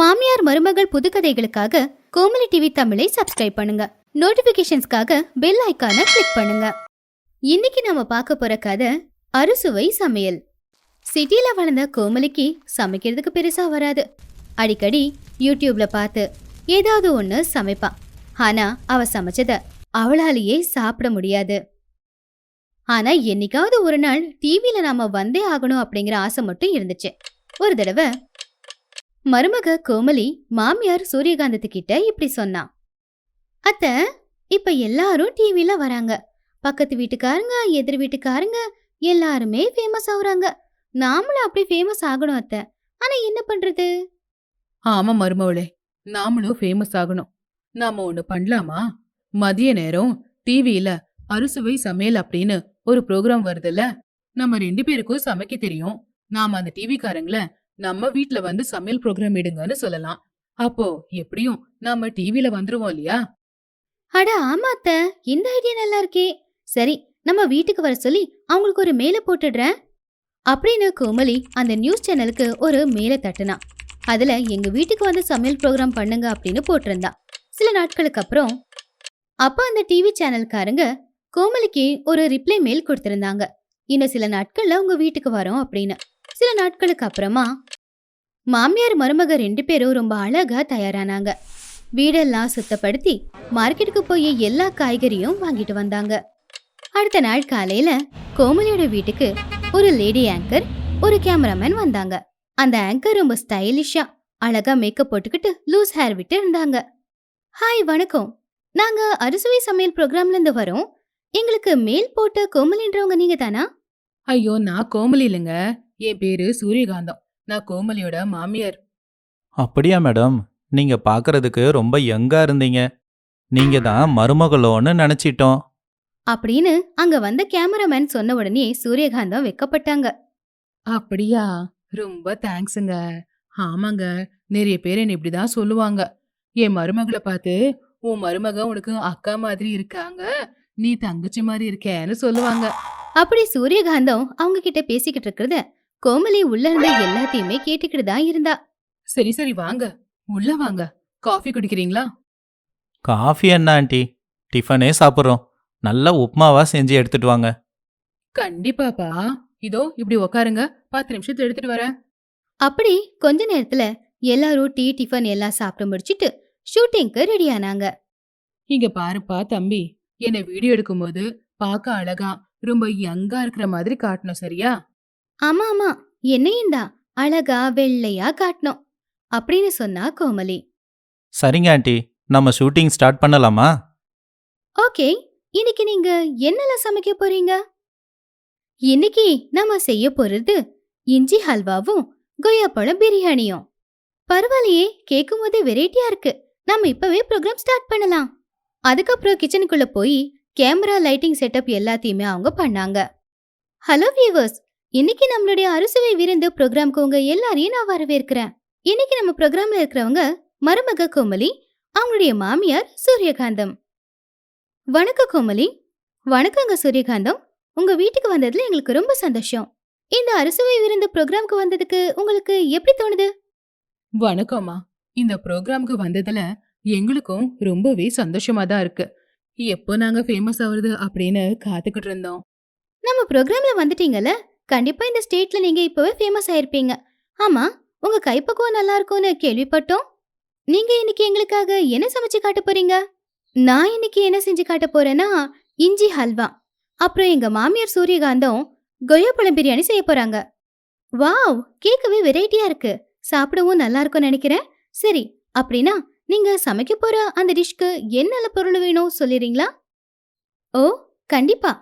மாமியார் மருமகள் புதுக்கதைகளுக்காக கோமலி டிவி தமிழை சப்ஸ்கிரைப் பண்ணுங்க. நோட்டிபிகேஷன்ஸ்க்காக பெல் ஐக்கான கிளிக் பண்ணுங்க. இன்னைக்கு நாம பார்க்க போற கதை அறுசுவை சமையல். சிட்டில வளர்ந்த கோமலிக்கு சமைக்கிறதுக்கு பெருசா வராது. அடிக்கடி யூடியூப்ல பார்த்து ஏதாவது ஒன்று சமைப்பா. ஆனா அவ சமைச்சத அவளாலேயே சாப்பிட முடியாது. ஆனா என்னைக்காவது ஒரு நாள் டிவியில நாம வந்தே ஆகணும் அப்படிங்கிற ஆசை மட்டும் இருந்துச்சு. ஒரு தடவை மருமக கோமலி மாமியார் சூரியகாந்தத்து கிட்ட இப்படி சொன்னா அத்த இப்ப எல்லாரும் டிவில வராங்க. பக்கத்து வீட்டுக்காரங்க எதிர் வீட்டுக்காரங்க எல்லாருமே ஃபேமஸ் ஆகுறாங்க நாமளும் அப்படி ஃபேமஸ் ஆகணும் அத்த. ஆனா என்ன பண்றது? ஆமா மருமவளே நாமளும் ஃபேமஸ் ஆகணும். நாம ஒண்ணு பண்ணலாமா? மதிய நேரம் டிவியில அறுசுவை சமையல் அப்படின்னு ஒரு ப்ரோக்ராம் வருதுல்ல? நம்ம ரெண்டு பேருக்கும் சமைக்க தெரியும். நாம அந்த டிவிக்காரங்கள நம்ம வீட்ல வந்து சமையல் ப்ரோக்ராம் இடுங்கன்னு சொல்லலாம். அப்போ எப்படியும் நாம டிவில வந்துருவோம் இல்லையா? அட ஆமாத்த இந்த ஐடியா நல்லா இருக்கே. சரி நம்ம வீட்டுக்கு வர சொல்லி அவங்களுக்கு ஒரு மேல போட்டுடுறேன். அப்படின்னு கோமலி அந்த நியூஸ் சேனலுக்கு ஒரு மேல தட்டுனா. அதுல எங்க வீட்டுக்கு வந்து சமையல் ப்ரோக்ராம் பண்ணுங்க அப்படின்னு போட்டிருந்தா. சில நாட்களுக்கு அப்புறம் அப்ப அந்த டிவி சேனல்காரங்க கோமலிக்கு ஒரு ரிப்ளை மெயில் கொடுத்திருந்தாங்க. இன்னும் சில நாட்கள்ல உங்க வீட்டுக்கு வரோம் அப்படின்னு. சில நாட்களுக்கு அப்புறமா மாமியார் மருமக ரெண்டு பேரும் ரொம்ப அழகா தயாரானாங்க. வீடெல்லாம் சுத்தப்படுத்தி மார்க்கெட்டுக்கு போய் எல்லா காய்கறியும் வாங்கிட்டு வந்தாங்க. அடுத்த நாள் காலையில கோமலியோட வீட்டுக்கு ஒரு லேடி ஆங்கர் ஒரு கேமராமேன் வந்தாங்க. அந்த ஆங்கர் ரொம்ப ஸ்டைலிஷா அழகா மேக்கப் போட்டுக்கிட்டு லூஸ் ஹேர் விட்டு இருந்தாங்க. ஹாய் வணக்கம். நாங்க அறுசுவை சமையல் ப்ரோக்ராம்ல இருந்து வரோம். எங்களுக்கு மேல் போட்ட கோமலின்றவங்க நீங்க தானா ஐயோ நான் கோமலி இல்லைங்க என் பேரு சூரியகாந்தம். நான் கோமலியோட மாமியார். அப்படியா மேடம். நீங்க பார்க்கறதுக்கு ரொம்ப யங்கா இருந்தீங்க. நீங்க தான் மருமகளோன்னு நினைச்சிட்டோம். அப்படின்னு அங்க வந்த கேமராமேன் சொன்ன உடனே சூரியகாந்தம் வெக்கப்பட்டாங்க. அப்படியா? ரொம்ப தேங்க்ஸுங்க. ஆமாங்க. நிறைய பேர் என்ன இப்படிதான் சொல்லுவாங்க. என் மருமகளை பார்த்து உன் மருமக உனக்கு அக்கா மாதிரி இருக்காங்க. நீ தங்கச்சி மாதிரி இருக்கேன்னு சொல்லுவாங்க. அப்படி சூரியகாந்தம் அவங்க கிட்ட பேசிக்கிட்டு இருக்கிறத கோமலி உள்ள இருந்த எல்லாத்தையுமே கேட்டுக்கிட்டு தான் இருந்தா. சரி சரி வாங்க. உள்ள வாங்க. காஃபி குடிக்கிறீங்களா? காஃபி என்ன ஆண்டி? டிஃபனே சாப்பிட்றோம். நல்ல உப்மாவா செஞ்சு எடுத்துட்டு வாங்க. கண்டிப்பாப்பா. இதோ இப்படி உக்காருங்க. பத்து நிமிஷத்துல எடுத்துட்டு வரேன். அப்படி கொஞ்ச நேரத்துல எல்லாரும் டீ டிஃபன் எல்லாம் சாப்பிட்டு முடிச்சிட்டு ஷூட்டிங்க்கு ரெடி ஆனாங்க. இங்க பாருப்பா தம்பி. என்னை வீடியோ எடுக்கும்போது பார்க்க அழகா ரொம்ப யங்கா இருக்கிற மாதிரி காட்டணும் சரியா? ஆமா ஆமா என்னையும் தான் அழகா வெள்ளையா காட்டணும் அப்படின்னு சொன்னா கோமலி. சரிங்க ஆண்டி. நம்ம ஷூட்டிங் ஸ்டார்ட் பண்ணலாமா? ஓகே. இன்னைக்கு நீங்க என்னெல்லாம் சமைக்க போறீங்க? இன்னைக்கு நாம செய்ய போறது இஞ்சி ஹல்வாவும் கொய்யாப்பழம் பிரியாணியும். பரவாயில்லையே கேட்கும் போதே வெரைட்டியா இருக்கு. நாம இப்பவே ப்ரோக்ராம் ஸ்டார்ட் பண்ணலாம். அதுக்கப்புறம் கிச்சனுக்குள்ள போய் கேமரா லைட்டிங் செட்டப் எல்லாத்தையுமே அவங்க பண்ணாங்க. ஹலோ வியூவர்ஸ் இன்னைக்கு நம்மளுடைய அறுசுவை விருந்து ப்ரோக்ராம்க்கு உங்க எல்லாரையும் நான் வரவேற்கிறேன். இன்னைக்கு நம்ம ப்ரோக்ராம்ல இருக்கிறவங்க மருமக கோமலி அவங்களுடைய மாமியார் சூரியகாந்தம். வணக்கம் கோமலி. வணக்கங்க சூரியகாந்தம். உங்க வீட்டுக்கு வந்ததுல எங்களுக்கு ரொம்ப சந்தோஷம். இந்த அறுசுவை விருந்து ப்ரோக்ராம்க்கு வந்ததுக்கு உங்களுக்கு எப்படி தோணுது? வணக்கம்மா. இந்த ப்ரோக்ராம்க்கு வந்ததுல எங்களுக்கும் ரொம்பவே சந்தோஷமா தான் இருக்கு. எப்போ நாங்க ஃபேமஸ் ஆகுறது அப்படின்னு காத்துக்கிட்டு இருந்தோம். நம்ம ப்ரோக்ராம்ல வந்துட்டீங்கல்ல? கண்டிப்பா இந்த ஸ்டேட்ல நீங்க இப்பவே ஃபேமஸ் ஆயிருப்பீங்க. ஆமா உங்க கைப்பக்குவம் நல்லா இருக்கும்னு கேள்விப்பட்டோம். நீங்க இன்னைக்கு எங்களுக்காக என்ன சமைச்சு காட்ட போறீங்க? நான் இன்னைக்கு என்ன செஞ்சு காட்ட போறேன்னா இஞ்சி ஹல்வா. அப்புறம் எங்க மாமியார் சூரியகாந்தம் கொய்யாப்பழம் பிரியாணி செய்ய போறாங்க. வாவ் கேட்கவே வெரைட்டியா இருக்கு. சாப்பிடவும் நல்லா இருக்கும் நினைக்கிறேன். சரி அப்படின்னா நீங்க சமைக்க போற அந்த டிஷ்க்கு என்னென்ன பொருள் வேணும் சொல்லிடுறீங்களா? ஓ கண்டிப்பா.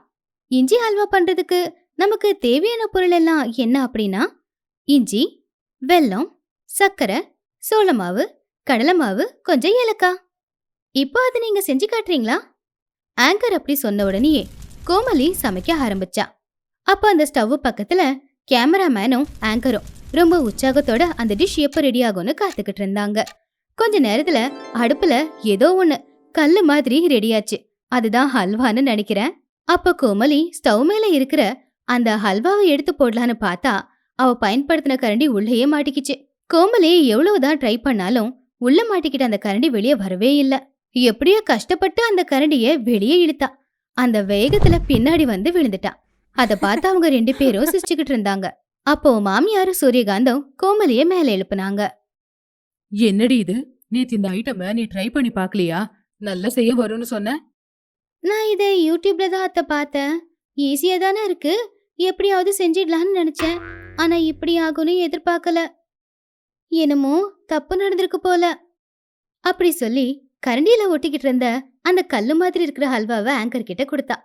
இஞ்சி ஹல்வா பண்றதுக்கு நமக்கு தேவையான பொருள் எல்லாம் என்ன அப்படின்னா இஞ்சி வெல்லம் சர்க்கரை சோளமாவு கடலை மாவு கொஞ்சம் ஏலக்காய். இப்போ அதை நீங்க செஞ்சு காட்டுறீங்களா? ஆங்கர் அப்படி சொன்ன உடனேயே கோமலி சமைக்க ஆரம்பிச்சா. அப்ப அந்த ஸ்டவ் பக்கத்துல கேமராமேனும் ஆங்கரும் ரொம்ப உற்சாகத்தோட அந்த டிஷ் எப்போ ரெடி ஆகும்னு காத்துக்கிட்டு இருந்தாங்க. கொஞ்ச நேரத்துல அடுப்புல ஏதோ ஒண்ணு கல்லு மாதிரி ரெடியாச்சு அதுதான் ஹல்வான்னு நினைக்கிறேன். அப்ப கோமலி ஸ்டவ் மேல இருக்கிற அந்த ஹல்வாவை எடுத்து போடலான்னு பார்த்தா அவ பயன்படுத்தின கரண்டி உள்ளேயே மாட்டிக்கிச்சு. கோமலி எவ்வளவுதான் ட்ரை பண்ணாலும் உள்ள மாட்டிக்கிட்ட அந்த கரண்டி வெளியே வரவே இல்ல. எப்படியோ கஷ்டப்பட்டு அந்த கரண்டிய வெளியே இழுத்தா. அந்த வேகத்துல பின்னாடி வந்து விழுந்துட்டா. அத பார்த்து அவங்க ரெண்டு பேரும் சிரிச்சுக்கிட்டு இருந்தாங்க. அப்போ மாமியார் சூரியகாந்தம் கோமலிய மேல எழுப்புனாங்க. என்னடி இது? நேத்து இந்த ஐட்டமை நீ ட்ரை பண்ணி பார்க்கலையா? நல்லா செய்ய வரும்னு சொன்ன. நான் இத யூடியூப்ல தான் அத்த பார்த்தேன். ஈஸியா தானே இருக்கு. எப்படியாவது செஞ்சிடலாம்னு நினைச்சேன். ஆனா இப்படி ஆகும்னு எதிர்பார்க்கல. என்னமோ தப்பு நடந்திருக்கு போல. அப்படி சொல்லி கரண்டியில ஒட்டிக்கிட்டு இருந்த அந்த கல்லு மாதிரி இருக்கிற ஹல்வாவை ஆங்கர் கிட்ட கொடுத்தா.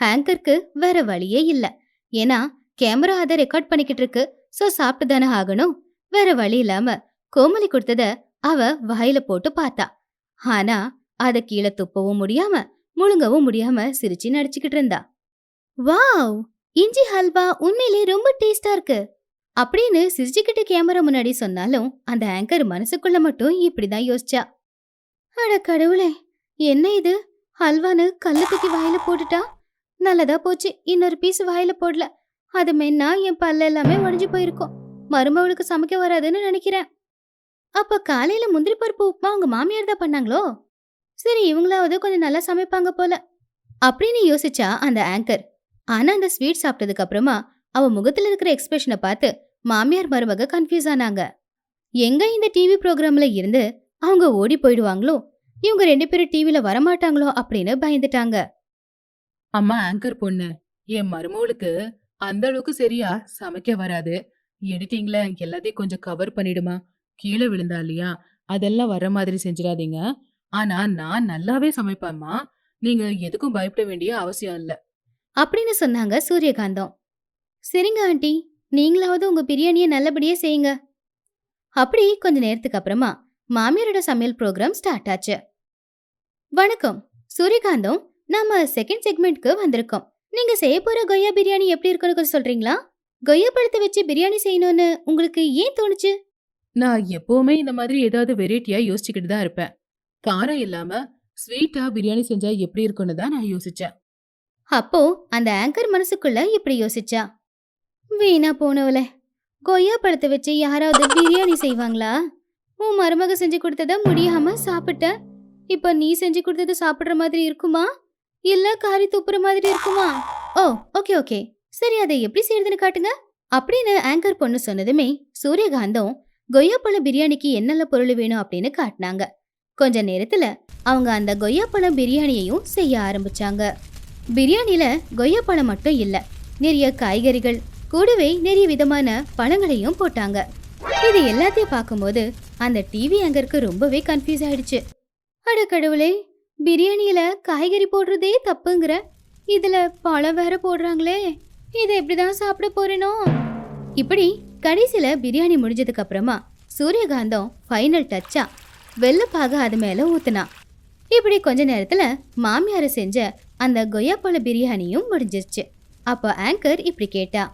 ஆங்கருக்கு வேற வழியே இல்ல. ஏன்னா கேமரா அதை ரெக்கார்ட் பண்ணிக்கிட்டு இருக்கு. சோ சாப்பிட்டு தானே ஆகணும். வேற வழி இல்லாம கோமலி கொடுத்தத அவ வாயில போட்டு பார்த்தா. ஆனா அத கீழே துப்பவும் முடியாம முழுங்கவும் முடியாம சிரிச்சு நடிச்சுக்கிட்டு இருந்தா. வாவ்! இஞ்சி ஹல்வா உண்மையிலே ரொம்ப டேஸ்டா இருக்கு. அப்படின்னு சிரிச்சுக்கிட்டு கேமரா முன்னாடி சொன்னாலும் அந்த ஆங்கர் மனசுக்குள்ள மட்டும் இப்படிதான் யோசிச்சா. அட கடவுளே என்ன இது? ஹல்வான்னு கல்லு தூக்கி வாயில போட்டுட்டா? நல்லதா போச்சு இன்னொரு பீஸ் வாயில போடல. அது மென்னா என் பல்ல எல்லாமே உடஞ்சு போயிருக்கும். மருமவளுக்கு சமைக்க வராதுன்னு நினைக்கிறேன். அப்ப காலையில முந்திரி பருப்பு உப்புமா உங்க மாமியார் தான் பண்ணாங்களோ? சரி இவங்களாவது கொஞ்சம் நல்லா சமைப்பாங்க போல. அப்படின்னு யோசிச்சா அந்த ஆங்கர் ஆனா அந்த ஸ்வீட் சாப்பிட்டதுக்கு அப்புறமா அவ முகத்துல இருக்கிற எக்ஸ்பிரஷனை பார்த்து மாமியார் மருமக கன்ஃபியூஸ் ஆனாங்க. எங்க இந்த டிவி ப்ரோக்ராம்ல இருந்து அவங்க ஓடி போயிடுவாங்களோ? இவங்க ரெண்டு பேரும் டிவில வரமாட்டாங்களோ? அப்படின்னு பயந்துட்டாங்க. அம்மா ஆங்கர் பொண்ணு என் மருமகளுக்கு அந்த அளவுக்கு சரியா சமைக்க வராது. எடிட்டிங்ல எல்லாத்தையும் கொஞ்சம் கவர் பண்ணிடுமா? கீழே விழுந்தா இல்லையா? அதெல்லாம் வர மாதிரி செஞ்சிடாதீங்க. ஆனா நான் நல்லாவே சமைப்பேம்மா. நீங்க எதுக்கும் பயப்பட வேண்டிய அவசியம் இல்ல. அப்படின்னு சொன்னாங்க சூரியகாந்தம். சரிங்க ஆண்டி நீங்களாவது உங்க பிரியாணியை நல்லபடியா செய்யுங்க. அப்படி கொஞ்ச நேரத்துக்கு அப்புறமா மாமியாரோட சமையல் ப்ரோக்ராம் ஸ்டார்ட் ஆச்சு. வணக்கம் சூரியகாந்தம் நாம செகண்ட் செக்மெண்ட்க்கு வந்திருக்கோம். நீங்க செய்ய போற கொய்யா பிரியாணி எப்படி இருக்குன்னு சொல்றீங்களா? கொய்யா பழத்தை வச்சு பிரியாணி செய்யணும்னு உங்களுக்கு ஏன் தோணுச்சு? நான் எப்பவுமே இந்த மாதிரி ஏதாவது வெரைட்டியா யோசிச்சுக்கிட்டு தான் இருப்பேன். காரம் இல்லாம ஸ்வீட்டா பிரியாணி செஞ்சா எப்படி இருக்கும்னு தான் நான் யோசிச்சேன். அப்போ அந்த ஆங்கர் மனசுக்குள்ள இப்படி யோசிச்சா வீணா போனவள கொய்யா பழத்தை வச்சு யாராவது பிரியாணி செய்வாங்களா? உன் மருமக செஞ்சு கொடுத்தத முடியாம சாப்பிட்ட இப்ப நீ செஞ்சு கொடுத்தது சாப்பிடுற மாதிரி இருக்குமா? இல்ல காரி துப்புற மாதிரி இருக்குமா? ஓ ஓகே ஓகே சரி அதை எப்படி செய்யறதுன்னு காட்டுங்க. அப்படின்னு ஆங்கர் பொண்ணு சொன்னதுமே சூரியகாந்தம் கொய்யாப்பழம் பிரியாணிக்கு என்னென்ன பொருள் வேணும் அப்படின்னு காட்டினாங்க. கொஞ்ச நேரத்துல அவங்க அந்த கொய்யாப்பழம் பிரியாணியையும் செய்ய ஆரம்பிச்சாங்க. பிரியாணியில் கொய்யாப்பழம் மட்டும் இல்லை. நிறைய காய்கறிகள் கூடவே நிறைய விதமான பழங்களையும் போட்டாங்க. இது எல்லாத்தையும் பார்க்கும்போது அந்த டிவி அங்கருக்கு ரொம்பவே கன்ஃபியூஸ் ஆயிடுச்சு. அட கடவுளே பிரியாணியில காய்கறி போடுறதே தப்புங்கிற? இதுல பழம் வேற போடுறாங்களே இதை எப்படிதான் சாப்பிட போறேனோ? இப்படி கடைசியில பிரியாணி முடிஞ்சதுக்கு அப்புறமா சூரியகாந்தம் ஃபைனல் டச்சா வெள்ளப்பாக அது மேல ஊத்துனா. இப்படி கொஞ்ச நேரத்துல மாமியார் செஞ்ச அந்த கொய்யாப்பழ பிரியாணியும் முடிஞ்சிருச்சு. அப்போ ஆங்கர் இப்படி கேட்டா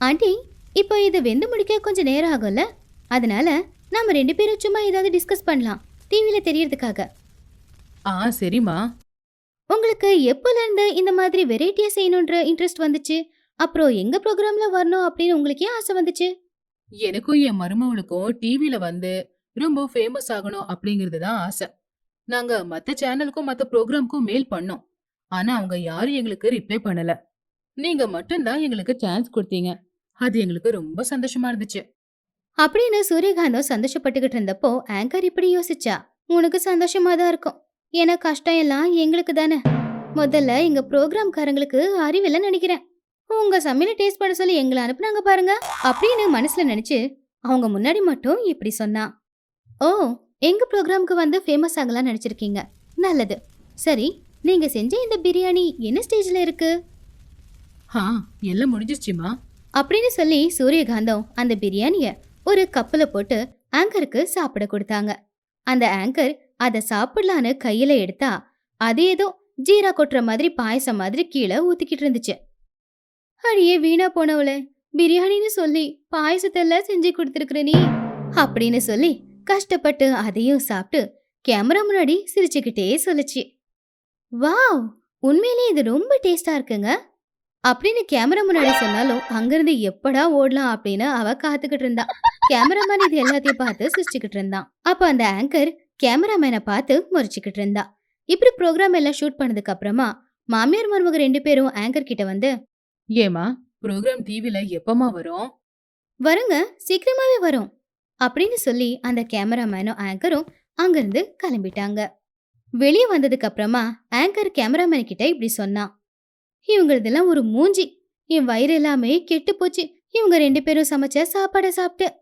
ஆண்டி இப்போ இது வெந்து முடிக்க கொஞ்சம் நேரம் ஆகும்ல? அதனால நாம ரெண்டு பேரும் சும்மா ஏதாவது டிஸ்கஸ் பண்ணலாம் டிவியில தெரியறதுக்காக. ஆ சரிம்மா. உங்களுக்கு எப்போல இருந்து இந்த மாதிரி வெரைட்டியா செய்யணுன்ற இன்ட்ரெஸ்ட் வந்துச்சு? அப்புறம் எங்க ப்ரோக்ராம்ல வரணும் அப்படின்னு உங்களுக்கு ஏன் ஆசை வந்துச்சு? எனக்கும் என் மருமவளுக்கும் டிவில வந்து ரொம்ப ஃபேமஸ் ஆகணும் அப்படிங்கிறது தான் ஆசை. நாங்க மத்த சேனலுக்கும் மத்த ப்ரோக்ராம்க்கும் மெயில் பண்ணோம். ஆனா அவங்க யாரும் எங்களுக்கு ரிப்ளை பண்ணல. நீங்க மட்டும்தான் எங்களுக்கு சான்ஸ் கொடுத்தீங்க. அது எங்களுக்கு ரொம்ப சந்தோஷமா இருந்துச்சு. அப்படின்னு சூரியகாந்தம் சந்தோஷப்பட்டுக்கிட்டு இருந்தப்போ ஆங்கர் இப்படி யோசிச்சா உனக்கு சந்தோஷமா தான் இருக்கும். ஏன்னா கஷ்டம் எல்லாம் எங்களுக்கு தானே. முதல்ல எங்க ப்ரோக்ராம்காரங்களுக்கு அறிவில்லை நினைக்கிறேன். உங்க சமையல டேஸ்ட் பண்ண சொல்லி எங்களை அனுப்புனாங்க பாருங்க அப்படின்னு மனசுல நினைச்சு அவங்க முன்னாடி மட்டும் இப்படி சொன்னா. ஓ எங்க ப்ரோக்ராம்க்கு வந்து ஃபேமஸ் ஆகலாம் நினைச்சிருக்கீங்க. நல்லது. சரி நீங்க செஞ்ச இந்த பிரியாணி என்ன ஸ்டேஜ்ல இருக்கு? ஆ எல்லாம் முடிஞ்சிருச்சுமா? அப்படின்னு சொல்லி சூரியகாந்தம் அந்த பிரியாணிய ஒரு கப்புல போட்டு ஆங்கருக்கு சாப்பிட கொடுத்தாங்க. அந்த ஆங்கர் அதை சாப்பிடலான்னு கையில எடுத்தா அது ஏதோ ஜீரா கொட்டுற மாதிரி பாயசம் மாதிரி கீழே ஊத்திக்கிட்டு இருந்துச்சு. அடியே வீணா போனவளே பிரியாணின்னு சொல்லி பாயசத்தெல்லாம் செஞ்சு கொடுத்துருக்குற நீ? அப்படின்னு சொல்லி கஷ்டப்பட்டு அதையும் சாப்பிட்டு கேமரா முன்னாடி சிரிச்சுக்கிட்டே சொல்லுச்சு. வாவ்! உண்மையிலேயே இது ரொம்ப டேஸ்டா இருக்குங்க. அப்படின்னு கேமரா முன்னாடி சொன்னாலும் அங்கிருந்து எப்படா ஓடலாம் அப்படின்னு அவ காத்துக்கிட்டு இருந்தா. கேமராமேன் இது எல்லாத்தையும் பார்த்து சிரிச்சுக்கிட்டு இருந்தான். அப்ப அந்த ஆங்கர் கேமராமேனை பார்த்து முறைச்சுக்கிட்டு இருந்தா. இப்படி ப்ரோக்ராம் எல்லாம் ஷூட் பண்ணதுக்கு அப்புறமா மாமியார் மருமக ரெண்டு பேரும் ஆங்கர் கிட்ட வந்து ஏமா ப்ரோக்ராம் டிவில எப்பமா வரும்? வருங்க சீக்கிரமாவே வரும். அப்படின்னு சொல்லி அந்த கேமராமேனும் ஆங்கரும் அங்கிருந்து கிளம்பிட்டாங்க. வெளியே வந்ததுக்கு அப்புறமா ஆங்கர் கேமராமேன் கிட்ட இப்படி சொன்னான். இவங்களதெல்லாம் ஒரு மூஞ்சி. என் வயிறு எல்லாமே கெட்டு போச்சு. இவங்க ரெண்டு பேரும் சமைச்ச சாப்பாடை சாப்பிட்டு.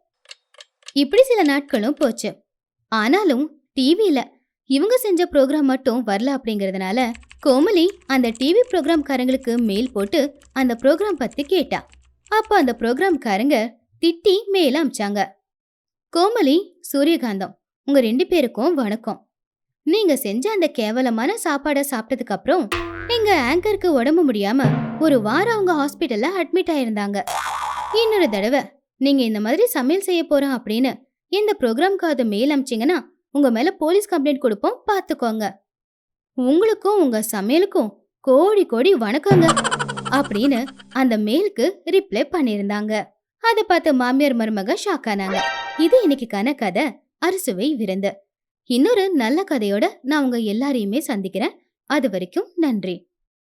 இப்படி சில நாட்களும் போச்சு. ஆனாலும் டிவியில இவங்க செஞ்ச ப்ரோக்ராம் மட்டும் வரல அப்படிங்கறதுனால கோமலி அந்த டிவி ப்ரோக்ராம்காரங்களுக்கு மெயில் போட்டு அந்த ப்ரோக்ராம் பத்தி கேட்டா. அப்போ அந்த ப்ரோக்ராம்காரங்க திட்டி மேல அமிச்சாங்க. கோமலி சூரியகாந்தம் உங்க ரெண்டு பேருக்கும் வணக்கம். நீங்க செஞ்ச அந்த கேவலமான சாப்பாடை சாப்பிட்டதுக்கு அப்புறம் எங்க ஆங்கருக்கு உடம்பு முடியாம ஒரு வாரம் அவங்க ஹாஸ்பிட்டல்ல அட்மிட் ஆயிருந்தாங்க. இன்னொரு தடவை நீங்க இந்த மாதிரி சமையல் செய்ய போறோம் அப்படின்னு இந்த ப்ரோக்ராம்க்காவது மெயில் அமிச்சிங்கன்னா உங்க மேல போலீஸ் கம்ப்ளைண்ட் கொடுப்போம் பாத்துக்கோங்க. உங்களுக்கும் உங்க சமையலுக்கும் கோடி கோடி வணக்கங்க அப்படின்னு அந்த மெயிலுக்கு ரிப்ளை பண்ணியிருந்தாங்க. அதை பார்த்து மாமியார் மருமக ஷாக் ஆனாங்க. இது இன்னைக்குக்கான கதை அறுசுவை விருந்து. இன்னொரு நல்ல கதையோட நான் உங்க எல்லாரையுமே சந்திக்கிறேன். அது வரைக்கும் நன்றி.